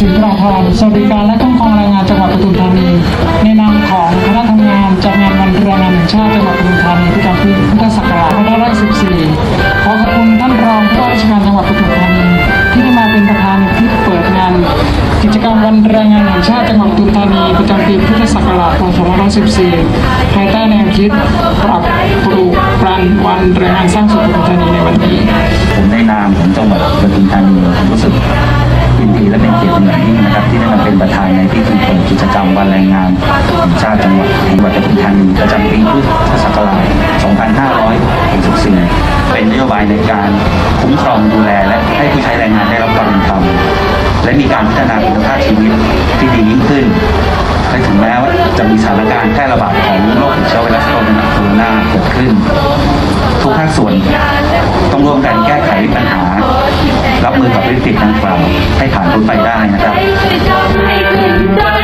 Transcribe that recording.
สินทราพรสวัสดิการและคุ้มครองแรงงานจังหวัดปทุมธานี ในนามของคณะทำงานจัดงานวันแรงงานแห่งชาติจังหวัดปทุมธานีประจำปีพุทธศักราช2514ขอขอบคุณท่านรองผู้ว่าราชการจังหวัดปทุมธานีที่ได้มาเป็นประธานที่เปิดงาน กิจกรรมวันแรงงานแห่งชาติจังหวัดปทุมธานีประจำปีพุทธศักราช2514ภายใต้ นเกียรติเป็นอย่นะครับที่ได้มาเป็นประธานในพิธีเปิดกิจกรรมวันแรงงานแห่งชาติจังหวัดจังหวัดปทุมธานีประจำปีพุทธศักราช 2564 เป็นนโยบายในการคุ้มครองดูแลและให้ผู้ใช้แรงงานได้รับความเป็นธรรมและมีการพัฒนาคุณภาพชีวิตที่ดียิ่งขึ้นและถึงแม้ว่าจะมีสถานการณ์แพร่ระบาดของโรคติดเชื้อไวรัสโคโรนาเกิดขึ้น ทุกภาคส่วนต้องร่วมกันแก้ไขปัญหา รับมือกับวิกฤตดังกล่าวให้ผ่านพ้นไปได้นะครับ